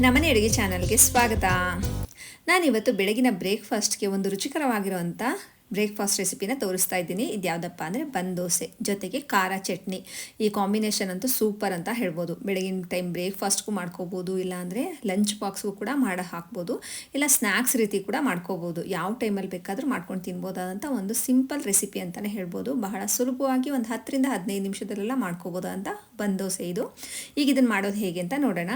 ನಮ್ಮನೆ ಅಡುಗೆ ಚಾನಲ್ಗೆ ಸ್ವಾಗತ. ನಾನಿವತ್ತು ಬೆಳಗಿನ ಬ್ರೇಕ್ಫಾಸ್ಟ್ಗೆ ಒಂದು ರುಚಿಕರವಾಗಿರುವಂಥ ಬ್ರೇಕ್ಫಾಸ್ಟ್ ರೆಸಿಪಿನ ತೋರಿಸ್ತಾ ಇದ್ದೀನಿ. ಇದು ಯಾವುದಪ್ಪ ಅಂದರೆ ದೋಸೆ ಜೊತೆಗೆ ಖಾರ ಚಟ್ನಿ. ಈ ಕಾಂಬಿನೇಷನ್ ಅಂತೂ ಸೂಪರ್ ಅಂತ ಹೇಳ್ಬೋದು. ಬೆಳಗಿನ ಟೈಮ್ ಬ್ರೇಕ್ಫಾಸ್ಟ್ಗೂ ಮಾಡ್ಕೋಬೋದು, ಇಲ್ಲಾಂದರೆ ಲಂಚ್ ಬಾಕ್ಸ್ಗೂ ಕೂಡ ಮಾಡಿ ಹಾಕ್ಬೋದು, ಇಲ್ಲ ಸ್ನ್ಯಾಕ್ಸ್ ರೀತಿ ಕೂಡ ಮಾಡ್ಕೋಬೋದು. ಯಾವ ಟೈಮಲ್ಲಿ ಬೇಕಾದರೂ ಮಾಡ್ಕೊಂಡು ತಿನ್ಬೋದಾದಂಥ ಒಂದು ಸಿಂಪಲ್ ರೆಸಿಪಿ ಅಂತಲೇ ಹೇಳ್ಬೋದು. ಬಹಳ ಸುಲಭವಾಗಿ ಒಂದು ಹತ್ತರಿಂದ ಹದಿನೈದು ನಿಮಿಷದಲ್ಲೆಲ್ಲ ಮಾಡ್ಕೋಬೋದಾದಂಥ ಬಂದ್ ದೋಸೆ ಇದು. ಈಗ ಇದನ್ನು ಮಾಡೋದು ಹೇಗೆ ಅಂತ ನೋಡೋಣ.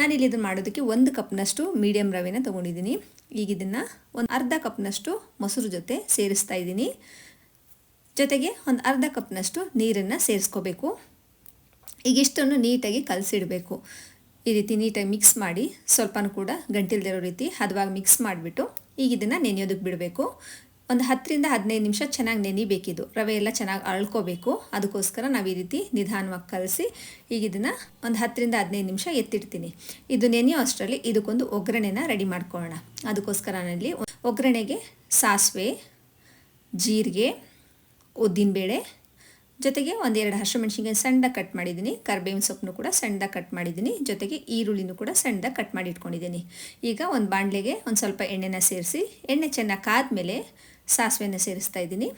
ನಾನಿಲ್ಲಿ ಇದನ್ನು ಮಾಡೋದಕ್ಕೆ ಒಂದು ಕಪ್ನಷ್ಟು ಮೀಡಿಯಮ್ ರವೆನ ತೊಗೊಂಡಿದ್ದೀನಿ. ಈಗ ಇದನ್ನು ಒಂದು ಅರ್ಧ ಕಪ್ನಷ್ಟು ಮೊಸರು ಜೊತೆ ಸೇರಿಸ್ತಾ ಇದ್ದೀನಿ. ಜೊತೆಗೆ ಒಂದು ಅರ್ಧ ಕಪ್ನಷ್ಟು ನೀರನ್ನು ಸೇರಿಸ್ಕೋಬೇಕು. ಈಗ ಇಷ್ಟನ್ನು ನೀಟಾಗಿ ಕಲಸಿಡಬೇಕು. ಈ ರೀತಿ ನೀಟಾಗಿ ಮಿಕ್ಸ್ ಮಾಡಿ ಸ್ವಲ್ಪನೂ ಕೂಡ ಗಂಟಿಲ್ದಿರೋ ರೀತಿ ಹದವಾಗಿ ಮಿಕ್ಸ್ ಮಾಡಿಬಿಟ್ಟು ಈಗ ಇದನ್ನು ನೆನೆಯೋದಕ್ಕೆ ಬಿಡಬೇಕು. ಒಂದು ಹತ್ತರಿಂದ ಹದಿನೈದು ನಿಮಿಷ ಚೆನ್ನಾಗಿ ನೆನಿಬೇಕಿದು. ರವೆ ಎಲ್ಲ ಚೆನ್ನಾಗಿ ಅಳ್ಕೋಬೇಕು. ಅದಕ್ಕೋಸ್ಕರ ನಾವು ಈ ರೀತಿ ನಿಧಾನವಾಗಿ ಕಲಸಿ ಈಗ ಇದನ್ನು ಒಂದು ಹತ್ತರಿಂದ ಹದಿನೈದು ನಿಮಿಷ ಎತ್ತಿಡ್ತೀನಿ. ಇದು ನೆನೆಯೋ ಅಷ್ಟರಲ್ಲಿ ಇದಕ್ಕೊಂದು ಒಗ್ಗರಣೆನ ರೆಡಿ ಮಾಡ್ಕೊಳ್ಳೋಣ. ಅದಕ್ಕೋಸ್ಕರ ನಾನಲ್ಲಿ ಒಗ್ಗರಣೆಗೆ ಸಾಸಿವೆ, ಜೀರಿಗೆ, ಉದ್ದಿನಬೇಳೆ ಜೊತೆಗೆ ಒಂದೆರಡು ಹಸಿಮೆಣ್ಸಿನ್ಕಾಯಿ ಸಣ್ಣ ಕಟ್ ಮಾಡಿದ್ದೀನಿ. ಕರ್ಬೇವಿನ ಸೊಪ್ಪನ್ನು ಕೂಡ ಸಣ್ಣದಾಗಿ ಕಟ್ ಮಾಡಿದ್ದೀನಿ. ಜೊತೆಗೆ ಈರುಳ್ಳಿನೂ ಕೂಡ ಸಣ್ಣದಾಗಿ ಕಟ್ ಮಾಡಿ ಇಟ್ಕೊಂಡಿದ್ದೀನಿ. ಈಗ ಒಂದು ಬಾಣಲೆಗೆ ಒಂದು ಸ್ವಲ್ಪ ಎಣ್ಣೆನ ಸೇರಿಸಿ, ಎಣ್ಣೆ ಚೆನ್ನಾಗಿ ಕಾದ್ಮೇಲೆ ಸಾಸಿವೆನ ಸೇರಿಸ್ತಾ ಇದ್ದೀನಿ.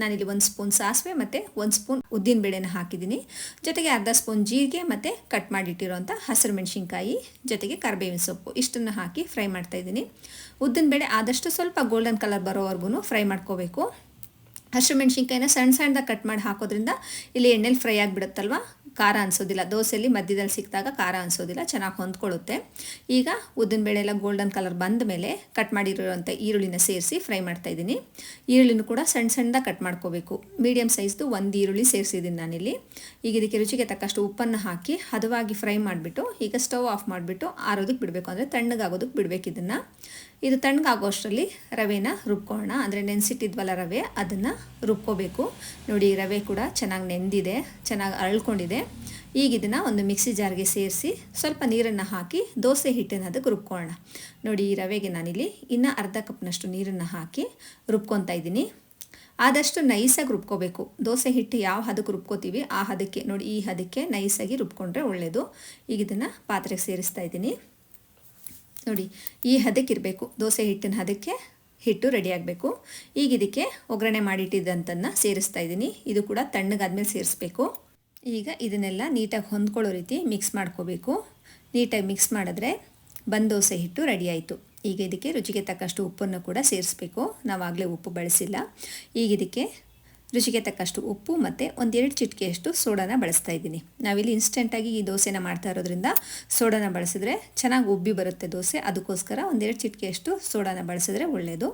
ನಾನಿಲ್ಲಿ ಒಂದು ಸ್ಪೂನ್ ಸಾಸಿವೆ ಮತ್ತು ಒಂದು ಸ್ಪೂನ್ ಉದ್ದಿನ ಬೇಳೆನ ಹಾಕಿದ್ದೀನಿ. ಜೊತೆಗೆ ಅರ್ಧ ಸ್ಪೂನ್ ಜೀರಿಗೆ ಮತ್ತು ಕಟ್ ಮಾಡಿಟ್ಟಿರೋಂಥ ಹಸಿರು ಮೆಣಸಿನ್ಕಾಯಿ, ಜೊತೆಗೆ ಕರ್ಬೇವಿನ ಸೊಪ್ಪು ಇಷ್ಟನ್ನು ಹಾಕಿ ಫ್ರೈ ಮಾಡ್ತಾಯಿದ್ದೀನಿ ಉದ್ದಿನ ಬೇಳೆ ಆದಷ್ಟು ಸ್ವಲ್ಪ ಗೋಲ್ಡನ್ ಕಲರ್ ಬರೋವರೆಗೂ ಫ್ರೈ ಮಾಡ್ಕೋಬೇಕು. ಹಸಿಮೆಣ್ಸಿನ್ಕಾಯಿನ ಸಣ್ಣ ಸಣ್ಣದಾಗ ಕಟ್ ಮಾಡಿ ಹಾಕೋದ್ರಿಂದ ಇಲ್ಲಿ ಎಣ್ಣೆಲಿ ಫ್ರೈ ಆಗಿಬಿಡುತ್ತಲ್ವ? ಖಾರ ಅನಿಸೋದಿಲ್ಲ. ದೋಸೆಯಲ್ಲಿ ಮಧ್ಯದಲ್ಲಿ ಸಿಕ್ಕಿದಾಗ ಖಾರ ಅನಿಸೋದಿಲ್ಲ, ಚೆನ್ನಾಗಿ ಹೊಂದ್ಕೊಳ್ಳುತ್ತೆ. ಈಗ ಉದ್ದಿನಬೇಳೆ ಎಲ್ಲ ಗೋಲ್ಡನ್ ಕಲರ್ ಬಂದ ಮೇಲೆ ಕಟ್ ಮಾಡಿರೋಂಥ ಈರುಳ್ಳಿನ ಸೇರಿಸಿ ಫ್ರೈ ಮಾಡ್ತಾ ಇದ್ದೀನಿ. ಈರುಳ್ಳಿನೂ ಕೂಡ ಸಣ್ಣ ಸಣ್ಣದಾಗಿ ಕಟ್ ಮಾಡ್ಕೋಬೇಕು. ಮೀಡಿಯಮ್ ಸೈಜ್ದು ಒಂದು ಈರುಳ್ಳಿ ಸೇರಿಸಿದ್ದೀನಿ ನಾನಿಲ್ಲಿ. ಈಗ ಇದಕ್ಕೆ ರುಚಿಗೆ ತಕ್ಕಷ್ಟು ಉಪ್ಪನ್ನು ಹಾಕಿ ಹದವಾಗಿ ಫ್ರೈ ಮಾಡಿಬಿಟ್ಟು, ಈಗ ಸ್ಟವ್ ಆಫ್ ಮಾಡಿಬಿಟ್ಟು ಆರೋದಕ್ಕೆ ಬಿಡಬೇಕು. ಅಂದರೆ ತಣ್ಣಗಾಗೋದಕ್ಕೆ ಬಿಡಬೇಕು ಇದನ್ನು. ಇದು ತಣ್ಣಗಾಗೋಷ್ಟರಲ್ಲಿ ರವೆನ ರುಬ್ಕೊಳ್ಳೋಣ. ಅಂದರೆ ನೆನೆಸಿಟ್ಟಿದ್ವಲ್ಲ ರವೆ, ಅದನ್ನು ರುಬ್ಕೋಬೇಕು. ನೋಡಿ ರವೆ ಕೂಡ ಚೆನ್ನಾಗಿ ನೆಂದಿದೆ, ಚೆನ್ನಾಗಿ ಅರಳ್ಕೊಂಡಿದೆ ಈಗ ಇದನ್ನು ಒಂದು ಮಿಕ್ಸಿ ಜಾರ್ಗೆ ಸೇರಿಸಿ ಸ್ವಲ್ಪ ನೀರನ್ನು ಹಾಕಿ ದೋಸೆ ಹಿಟ್ಟನ್ನು ಅದಕ್ಕೆ ರುಬ್ಕೊಳ್ಳೋಣ. ನೋಡಿ ಈ ರವೆಗೆ ನಾನಿಲ್ಲಿ ಇನ್ನೂ ಅರ್ಧ ಕಪ್ನಷ್ಟು ನೀರನ್ನು ಹಾಕಿ ರುಬ್ಕೊತಾ ಇದ್ದೀನಿ. ಆದಷ್ಟು ನೈಸಾಗಿ ರುಬ್ಕೋಬೇಕು. ದೋಸೆ ಹಿಟ್ಟು ಯಾವ ಹದಕ್ಕೆ ರುಬ್ಕೋತೀವಿ ಆ ಹದಕ್ಕೆ, ನೋಡಿ ಈ ಹದಕ್ಕೆ ನೈಸಾಗಿ ರುಬ್ಕೊಂಡ್ರೆ ಒಳ್ಳೆಯದು ಈಗ ಇದನ್ನು ಪಾತ್ರೆಗೆ ಸೇರಿಸ್ತಾ ಇದ್ದೀನಿ. ನೋಡಿ ಈ ಹದಕ್ಕೆ ಇರಬೇಕು. ದೋಸೆ ಹಿಟ್ಟಿನ ಹದಕ್ಕೆ ಹಿಟ್ಟು ರೆಡಿ ಆಗಬೇಕು. ಈಗ ಇದಕ್ಕೆ ಒಗ್ಗರಣೆ ಮಾಡಿಟ್ಟಿದ್ದಂಥನ್ನು ಸೇರಿಸ್ತಾ ಇದ್ದೀನಿ. ಇದು ಕೂಡ ತಣ್ಣಗಾದ್ಮೇಲೆ ಸೇರಿಸ್ಬೇಕು. ಈಗ ಇದನ್ನೆಲ್ಲ ನೀಟಾಗಿ ಹೊಂದ್ಕೊಳ್ಳೋ ರೀತಿ ಮಿಕ್ಸ್ ಮಾಡ್ಕೋಬೇಕು. ನೀಟಾಗಿ ಮಿಕ್ಸ್ ಮಾಡಿದ್ರೆ ಬಂದೋಸೆ ದೋಸೆ ಹಿಟ್ಟು ರೆಡಿ ಆಯಿತು. ಈಗ ಇದಕ್ಕೆ ರುಚಿಗೆ ತಕ್ಕಷ್ಟು ಉಪ್ಪನ್ನು ಕೂಡ ಸೇರಿಸ್ಬೇಕು. ನಾವಾಗಲೇ ಉಪ್ಪು ಬಳಸಿಲ್ಲ. ಈಗ ಇದಕ್ಕೆ ರುಚಿಗೆ ತಕ್ಕಷ್ಟು ಉಪ್ಪು ಮತ್ತು ಒಂದೆರಡು ಚಿಟಿಕೆಯಷ್ಟು ಸೋಡಾನ ಬಳಸ್ತಾ ಇದ್ದೀನಿ. ನಾವಿಲ್ಲಿ ಇನ್ಸ್ಟೆಂಟಾಗಿ ಈ ದೋಸೆನ ಮಾಡ್ತಾ ಇರೋದ್ರಿಂದ ಸೋಡಾನ ಬಳಸಿದ್ರೆ ಚೆನ್ನಾಗಿ ಉಬ್ಬಿ ಬರುತ್ತೆ ದೋಸೆ. ಅದಕ್ಕೋಸ್ಕರ ಒಂದೆರಡು ಚಿಟಿಕೆಯಷ್ಟು ಸೋಡಾನ ಬಳಸಿದ್ರೆ ಒಳ್ಳೆಯದು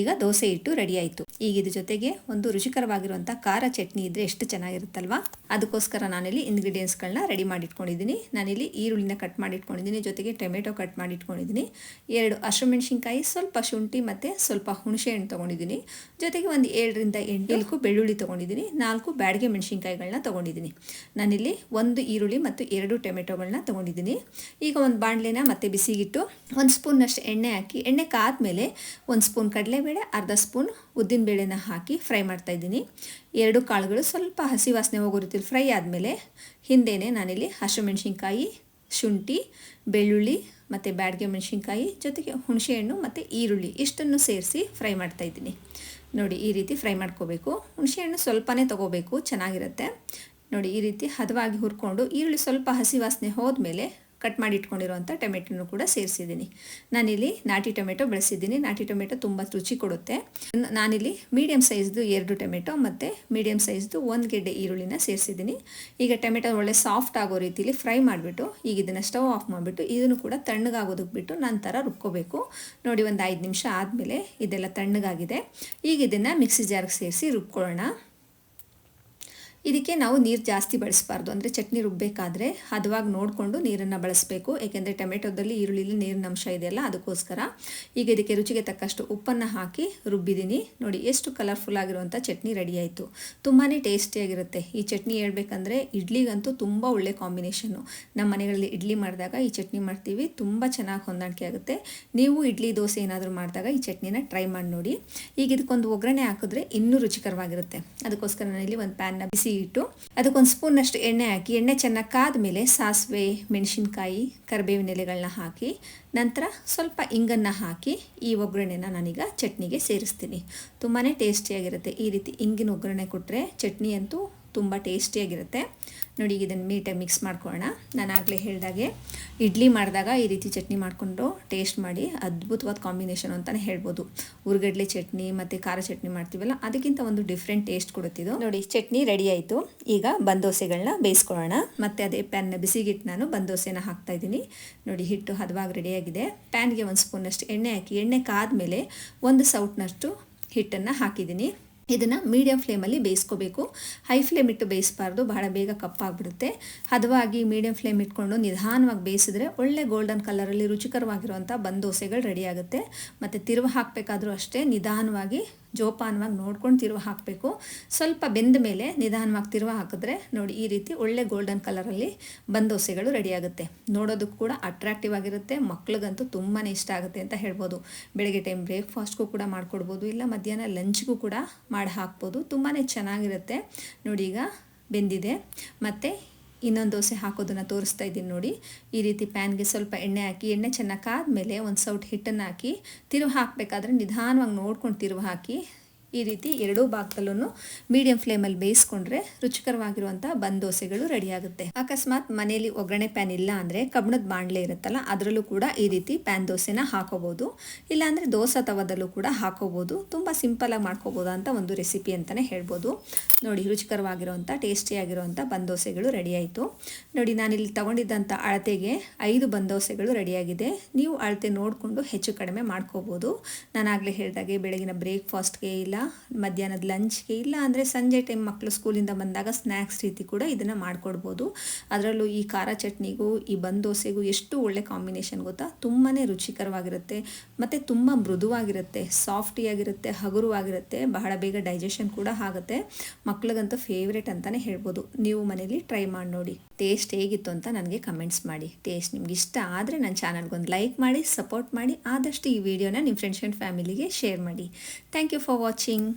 ಈಗ ದೋಸೆ ಇಟ್ಟು ರೆಡಿ ಆಯಿತು. ಈಗ ಇದ್ರ ಜೊತೆಗೆ ಒಂದು ರುಚಿಕರವಾಗಿರುವಂಥ ಖಾರ ಚಟ್ನಿ ಇದ್ದರೆ ಎಷ್ಟು ಚೆನ್ನಾಗಿರುತ್ತಲ್ವಾ? ಅದಕ್ಕೋಸ್ಕರ ನಾನಿಲ್ಲಿ ಇಂಗ್ರೀಡಿಯೆಂಟ್ಸ್ಗಳನ್ನ ರೆಡಿ ಮಾಡಿಟ್ಕೊಂಡಿದ್ದೀನಿ. ನಾನಿಲ್ಲಿ ಈರುಳ್ಳಿನ ಕಟ್ ಮಾಡಿಟ್ಕೊಂಡಿದ್ದೀನಿ. ಜೊತೆಗೆ ಟೊಮೆಟೊ ಕಟ್ ಮಾಡಿಟ್ಕೊಂಡಿದ್ದೀನಿ. ಎರಡು ಹಸಿಮೆಣ್ಸಿನ್ಕಾಯಿ ಸ್ವಲ್ಪ ಶುಂಠಿ ಮತ್ತು ಸ್ವಲ್ಪ ಹುಣಸೆ ಹಣ್ಣು ತೊಗೊಂಡಿದ್ದೀನಿ. ಜೊತೆಗೆ ಒಂದು ಏಳರಿಂದ ಎಂಟು ಬೆಳ್ಳುಳ್ಳಿ ತೊಗೊಂಡಿದ್ದೀನಿ, ನಾಲ್ಕು ಬ್ಯಾಡಿಗೆ ಮೆಣಸಿನ್ಕಾಯಿಗಳನ್ನ ತೊಗೊಂಡಿದ್ದೀನಿ. ನಾನಿಲ್ಲಿ ಒಂದು ಈರುಳ್ಳಿ ಮತ್ತು ಎರಡು ಟೊಮೆಟೊಗಳನ್ನ ತೊಗೊಂಡಿದ್ದೀನಿ. ಈಗ ಒಂದು ಬಾಣಲೆನ ಮತ್ತೆ ಬಿಸಿಗಿಟ್ಟು, ಒಂದು ಸ್ಪೂನ್ನಷ್ಟು ಎಣ್ಣೆ ಹಾಕಿ, ಎಣ್ಣೆ ಕಾದ್ಮೇಲೆ ಒಂದು ಸ್ಪೂನ್ ಕಡಲೆಬೇಳೆ, ಅರ್ಧ ಸ್ಪೂನ್ ಉದ್ದಿನಬೇಳೆನ ಹಾಕಿ ಫ್ರೈ ಮಾಡ್ತಾಯಿದ್ದೀನಿ ಎರಡು ಕಾಳುಗಳು ಸ್ವಲ್ಪ ಹಸಿ ವಾಸನೆ ಹೋಗೋ ರೀತಿಯಲ್ಲಿ ಫ್ರೈ ಆದಮೇಲೆ ಹಿಂದೆಯೇ ನಾನಿಲ್ಲಿ ಹಸಿಮೆಣ್ಸಿನ್ಕಾಯಿ ಶುಂಠಿ, ಬೆಳ್ಳುಳ್ಳಿ ಮತ್ತು ಬ್ಯಾಡಿಗೆ ಮೆಣಸಿನ್ಕಾಯಿ ಜೊತೆಗೆ ಹುಣಸೆಹಣ್ಣು ಮತ್ತು ಈರುಳ್ಳಿ ಇಷ್ಟನ್ನು ಸೇರಿಸಿ ಫ್ರೈ ಮಾಡ್ತಾಯಿದ್ದೀನಿ ನೋಡಿ, ಈ ರೀತಿ ಫ್ರೈ ಮಾಡ್ಕೋಬೇಕು. ಹುಣಸೆಹಣ್ಣು ಸ್ವಲ್ಪನೇ ತೊಗೋಬೇಕು, ಚೆನ್ನಾಗಿರುತ್ತೆ. ನೋಡಿ, ಈ ರೀತಿ ಹದವಾಗಿ ಹುರ್ಕೊಂಡು ಈರುಳ್ಳಿ ಸ್ವಲ್ಪ ಹಸಿ ವಾಸನೆ ಹೋದ್ಮೇಲೆ ಕಟ್ ಮಾಡಿ ಇಟ್ಕೊಂಡಿರುವಂಥ ಟೊಮೆಟೊನು ಕೂಡ ಸೇರಿಸಿದ್ದೀನಿ. ನಾನಿಲ್ಲಿ ನಾಟಿ ಟೊಮೆಟೊ ಬೆಳೆಸಿದ್ದೀನಿ. ನಾಟಿ ಟೊಮೆಟೊ ತುಂಬ ರುಚಿ ಕೊಡುತ್ತೆ. ನಾನಿಲ್ಲಿ ಮೀಡಿಯಮ್ ಸೈಜ್ದು ಎರಡು ಟೊಮೆಟೊ ಮತ್ತು ಮೀಡಿಯಮ್ ಸೈಜ್ದು ಒಂದು ಗೆಡ್ಡೆ ಈರುಳ್ಳಿನ ಸೇರಿಸಿದ್ದೀನಿ. ಈಗ ಟೊಮೆಟೊ ಒಳ್ಳೆ ಸಾಫ್ಟ್ ಆಗೋ ರೀತಿಲಿ ಫ್ರೈ ಮಾಡಿಬಿಟ್ಟು, ಈಗ ಇದನ್ನು ಸ್ಟವ್ ಆಫ್ ಮಾಡಿಬಿಟ್ಟು, ಇದನ್ನು ಕೂಡ ತಣ್ಣಗಾಗೋದಕ್ಕೆ ಬಿಟ್ಟು ನಂತರ ರುಬ್ಕೋಬೇಕು. ನೋಡಿ ಒಂದು ಐದು ನಿಮಿಷ ಆದಮೇಲೆ ಇದೆಲ್ಲ ತಣ್ಣಗಾಗಿದೆ. ಈಗ ಇದನ್ನು ಮಿಕ್ಸಿ ಜಾರ್ಗೆ ಸೇರಿಸಿ ರುಬ್ಕೊಳ್ಳೋಣ. ಇದಕ್ಕೆ ನಾವು ನೀರು ಜಾಸ್ತಿ ಬಳಸಬಾರ್ದು. ಅಂದರೆ ಚಟ್ನಿ ರುಬ್ಬಬೇಕಾದ್ರೆ ಹದವಾಗಿ ನೋಡಿಕೊಂಡು ನೀರನ್ನು ಬಳಸಬೇಕು. ಏಕೆಂದರೆ ಟೊಮೆಟೊದಲ್ಲಿ ಈರುಳ್ಳಿಲಿ ನೀರಿನ ಅಂಶ ಇದೆಯಲ್ಲ, ಅದಕ್ಕೋಸ್ಕರ ಈಗ ಇದಕ್ಕೆ ರುಚಿಗೆ ತಕ್ಕಷ್ಟು ಉಪ್ಪನ್ನು ಹಾಕಿ ರುಬ್ಬಿದ್ದೀನಿ. ನೋಡಿ, ಎಷ್ಟು ಕಲರ್ಫುಲ್ ಆಗಿರುವಂಥ ಚಟ್ನಿ ರೆಡಿ ಆಯಿತು. ತುಂಬಾ ಟೇಸ್ಟಿಯಾಗಿರುತ್ತೆ ಈ ಚಟ್ನಿ ಹೇಳ್ಬೇಕಂದ್ರೆ ಇಡ್ಲಿಗಂತೂ ತುಂಬ ಒಳ್ಳೆ ಕಾಂಬಿನೇಷನ್ನು ನಮ್ಮ ಮನೆಗಳಲ್ಲಿ ಇಡ್ಲಿ ಮಾಡಿದಾಗ ಈ ಚಟ್ನಿ ಮಾಡ್ತೀವಿ. ತುಂಬ ಚೆನ್ನಾಗಿ ಹೊಂದಾಣಿಕೆ ಆಗುತ್ತೆ. ನೀವು ಇಡ್ಲಿ, ದೋಸೆ ಏನಾದರೂ ಮಾಡಿದಾಗ ಈ ಚಟ್ನಿನ ಟ್ರೈ ಮಾಡಿ ನೋಡಿ. ಈಗ ಇದಕ್ಕೊಂದು ಒಗ್ಗರಣೆ ಹಾಕಿದ್ರೆ ಇನ್ನೂ ರುಚಿಕರವಾಗಿರುತ್ತೆ. ಅದಕ್ಕೋಸ್ಕರ ನಾನಿಲ್ಲಿ ಒಂದು ಪ್ಯಾನ್ನ ಬಿಸಿ ಬಿಸಿ ಇಟ್ಟು ಅದಕ್ಕೊಂದು ಸ್ಪೂನಷ್ಟು ಎಣ್ಣೆ ಹಾಕಿ, ಎಣ್ಣೆ ಚೆನ್ನಾಗಿ ಕಾದ್ಮೇಲೆ ಸಾಸಿವೆ, ಮೆಣಸಿನ್ಕಾಯಿ, ಕರಿಬೇವಿನ ಎಲೆಗಳನ್ನ ಹಾಕಿ, ನಂತರ ಸ್ವಲ್ಪ ಇಂಗನ್ನು ಹಾಕಿ ಈ ಒಗ್ಗರಣೆನ ನಾನೀಗ ಚಟ್ನಿಗೆ ಸೇರಿಸ್ತೀನಿ. ತುಂಬಾ ಟೇಸ್ಟಿಯಾಗಿರುತ್ತೆ. ಈ ರೀತಿ ಇಂಗಿನ ಒಗ್ಗರಣೆ ಕೊಟ್ಟರೆ ಚಟ್ನಿ ಅಂತೂ ತುಂಬ ಟೇಸ್ಟಿಯಾಗಿರುತ್ತೆ. ನೋಡಿ, ಇದನ್ನು ನೀಟಾಗಿ ಮಿಕ್ಸ್ ಮಾಡ್ಕೊಳ್ಳೋಣ. ನಾನು ಆಗಲೇ ಹೇಳಿದಾಗೆ ಇಡ್ಲಿ ಮಾಡಿದಾಗ ಈ ರೀತಿ ಚಟ್ನಿ ಮಾಡಿಕೊಂಡು ಟೇಸ್ಟ್ ಮಾಡಿ ಅದ್ಭುತವಾದ ಕಾಂಬಿನೇಷನ್ ಅಂತಲೇ ಹೇಳ್ಬೋದು. ಉರ್ಗಡ್ಲೆ ಚಟ್ನಿ ಮತ್ತು ಖಾರ ಚಟ್ನಿ ಮಾಡ್ತೀವಲ್ಲ, ಅದಕ್ಕಿಂತ ಒಂದು ಡಿಫ್ರೆಂಟ್ ಟೇಸ್ಟ್ ಕೊಡುತ್ತಿದ್ದು ನೋಡಿ, ಚಟ್ನಿ ರೆಡಿ ಆಯಿತು. ಈಗ ಬಂದೋಸೆಗಳನ್ನ ಬೇಯಿಸ್ಕೊಳ್ಳೋಣ. ಮತ್ತು ಅದೇ ಪ್ಯಾನ್ನ ಬಿಸಿಗಿಟ್ಟು ನಾನು ಬಂದೋಸೆನ ಹಾಕ್ತಾ ಇದ್ದೀನಿ. ನೋಡಿ, ಹಿಟ್ಟು ಹದವಾಗಿ ರೆಡಿಯಾಗಿದೆ ಪ್ಯಾನ್ಗೆ ಒಂದು ಸ್ಪೂನಷ್ಟು ಎಣ್ಣೆ ಹಾಕಿ, ಎಣ್ಣೆ ಕಾದ ಮೇಲೆ ಒಂದು ಸೌಟ್ನಷ್ಟು ಹಿಟ್ಟನ್ನು ಹಾಕಿದ್ದೀನಿ. ಇದನ್ನು ಮೀಡಿಯಂ ಫ್ಲೇಮಲ್ಲಿ ಬೇಯಿಸ್ಕೋಬೇಕು. ಹೈ ಫ್ಲೇಮ್ ಇಟ್ಟು ಬೇಯಿಸಬಾರ್ದು, ಬಹಳ ಬೇಗ ಕಪ್ಪಾಗ್ಬಿಡುತ್ತೆ. ಹದವಾಗಿ ಮೀಡಿಯಂ ಫ್ಲೇಮ್ ಇಟ್ಕೊಂಡು ನಿಧಾನವಾಗಿ ಬೇಯಿಸಿದ್ರೆ ಒಳ್ಳೆ ಗೋಲ್ಡನ್ ಕಲರಲ್ಲಿ ರುಚಿಕರವಾಗಿರುವಂಥ ಬಂದೋಸೆಗಳು ರೆಡಿಯಾಗುತ್ತೆ ಮತ್ತು ತಿರುವು ಹಾಕಬೇಕಾದ್ರೂ ಅಷ್ಟೇ ನಿಧಾನವಾಗಿ ಜೋಪಾನವಾಗಿ ನೋಡ್ಕೊಂಡು ತಿರುವ ಹಾಕಬೇಕು. ಸ್ವಲ್ಪ ಬೆಂದ ಮೇಲೆ ನಿಧಾನವಾಗಿ ತಿರುವ ಹಾಕಿದ್ರೆ ನೋಡಿ ಈ ರೀತಿ ಒಳ್ಳೆ ಗೋಲ್ಡನ್ ಕಲರಲ್ಲಿ ಬಂದೋಸೆಗಳು ರೆಡಿಯಾಗುತ್ತೆ ನೋಡೋದಕ್ಕೂ ಕೂಡ ಅಟ್ರಾಕ್ಟಿವ್ ಆಗಿರುತ್ತೆ. ಮಕ್ಳಿಗಂತೂ ತುಂಬಾ ಇಷ್ಟ ಆಗುತ್ತೆ ಅಂತ ಹೇಳ್ಬೋದು. ಬೆಳಗ್ಗೆ ಟೈಮ್ ಬ್ರೇಕ್ಫಾಸ್ಟ್ಗೂ ಕೂಡ ಮಾಡಿಕೊಡ್ಬೋದು. ಇಲ್ಲ ಮಧ್ಯಾಹ್ನ ಲಂಚ್ಗೂ ಕೂಡ ಮಾಡಿ ಹಾಕ್ಬೋದು ತುಂಬಾ ಚೆನ್ನಾಗಿರುತ್ತೆ. ನೋಡಿ ಈಗ ಬೆಂದಿದೆ. ಮತ್ತು ಇನ್ನೊಂದು ದೋಸೆ ಹಾಕೋದನ್ನು ತೋರಿಸ್ತಾ ಇದ್ದೀನಿ ನೋಡಿ. ಈ ರೀತಿ ಪ್ಯಾನ್ಗೆ ಸ್ವಲ್ಪ ಎಣ್ಣೆ ಹಾಕಿ, ಎಣ್ಣೆ ಚೆನ್ನಾಗಿ ಕಾದ್ಮೇಲೆ ಒಂದು ಸೌಟ್ ಹಿಟ್ಟನ್ನು ಹಾಕಿ, ತಿರುವು ಹಾಕಬೇಕಾದ್ರೆ ನಿಧಾನವಾಗಿ ನೋಡ್ಕೊಂಡು ತಿರುವು ಹಾಕಿ ಈ ರೀತಿ ಎರಡೂ ಭಾಗದಲ್ಲೂ ಮೀಡಿಯಂ ಫ್ಲೇಮಲ್ಲಿ ಬೇಯಿಸ್ಕೊಂಡ್ರೆ ರುಚಿಕರವಾಗಿರುವಂಥ ಬಂದ್ ದೋಸೆಗಳು ರೆಡಿಯಾಗುತ್ತೆ ಅಕಸ್ಮಾತ್ ಮನೆಯಲ್ಲಿ ಒಗ್ಗರಣೆ ಪ್ಯಾನ್ ಇಲ್ಲ ಅಂದರೆ ಕಬ್ಬಣದ ಬಾಣಲೆ ಇರುತ್ತಲ್ಲ, ಅದರಲ್ಲೂ ಕೂಡ ಈ ರೀತಿ ಪ್ಯಾನ್ ದೋಸೆನ ಹಾಕೋಬೋದು. ಇಲ್ಲಾಂದರೆ ದೋಸೆ ತವದಲ್ಲೂ ಕೂಡ ಹಾಕೋಬೋದು. ತುಂಬ ಸಿಂಪಲಾಗಿ ಮಾಡ್ಕೋಬೋದು ಅಂತ ಒಂದು ರೆಸಿಪಿ ಅಂತಲೇ ಹೇಳ್ಬೋದು. ನೋಡಿ ರುಚಿಕರವಾಗಿರುವಂಥ ಟೇಸ್ಟಿಯಾಗಿರುವಂಥ ಬಂದ್ ದೋಸೆಗಳು ರೆಡಿಯಾಯಿತು ನೋಡಿ, ನಾನಿಲ್ಲಿ ತಗೊಂಡಿದ್ದಂಥ ಅಳತೆಗೆ ಐದು ಬಂದ್ ದೋಸೆಗಳು ರೆಡಿಯಾಗಿದೆ ನೀವು ಅಳತೆ ನೋಡಿಕೊಂಡು ಹೆಚ್ಚು ಕಡಿಮೆ ಮಾಡ್ಕೋಬೋದು. ನಾನಾಗಲೇ ಹೇಳಿದಾಗೆ ಬೆಳಗಿನ ಬ್ರೇಕ್ಫಾಸ್ಟ್ಗೆ ಇಲ್ಲ ಮಧ್ಯಾಹ್ನದ ಲಂಚ್ಗೆ ಇಲ್ಲ ಅಂದರೆ ಸಂಜೆ ಟೈಮ್ ಮಕ್ಕಳು ಸ್ಕೂಲಿಂದ ಬಂದಾಗ ಸ್ನ್ಯಾಕ್ಸ್ ರೀತಿ ಕೂಡ ಇದನ್ನು ಮಾಡ್ಕೊಡ್ಬೋದು. ಅದರಲ್ಲೂ ಈ ಖಾರ ಚಟ್ನಿಗೂ, ಈ ಬಂದ್ ದೋಸೆಗೂ ಎಷ್ಟು ಒಳ್ಳೆ ಕಾಂಬಿನೇಷನ್ ಗೊತ್ತಾ? ತುಂಬಾ ರುಚಿಕರವಾಗಿರುತ್ತೆ. ಮತ್ತು ತುಂಬ ಮೃದುವಾಗಿರುತ್ತೆ ಸಾಫ್ಟಿಯಾಗಿರುತ್ತೆ ಹಗುರವಾಗಿರುತ್ತೆ, ಬಹಳ ಬೇಗ ಡೈಜೆಷನ್ ಕೂಡ ಆಗುತ್ತೆ. ಮಕ್ಳಿಗಂತೂ ಫೇವ್ರೇಟ್ ಅಂತಲೇ ಹೇಳ್ಬೋದು. ನೀವು ಮನೇಲಿ ಟ್ರೈ ಮಾಡಿ ನೋಡಿ. ಟೇಸ್ಟ್ ಹೇಗಿತ್ತು ಅಂತ ನನಗೆ ಕಮೆಂಟ್ಸ್ ಮಾಡಿ. ಟೇಸ್ಟ್ ನಿಮ್ಗೆ ಇಷ್ಟ ಆದರೆ ನನ್ನ ಚಾನಲ್ಗೊಂದು ಲೈಕ್ ಮಾಡಿ ಸಪೋರ್ಟ್ ಮಾಡಿ, ಆದಷ್ಟು ಈ ವಿಡಿಯೋನ ನಿಮ್ಮ ಫ್ರೆಂಡ್ಸ್ ಆ್ಯಂಡ್ ಫ್ಯಾಮಿಲಿಗೆ ಶೇರ್ ಮಾಡಿ. Thank you for watching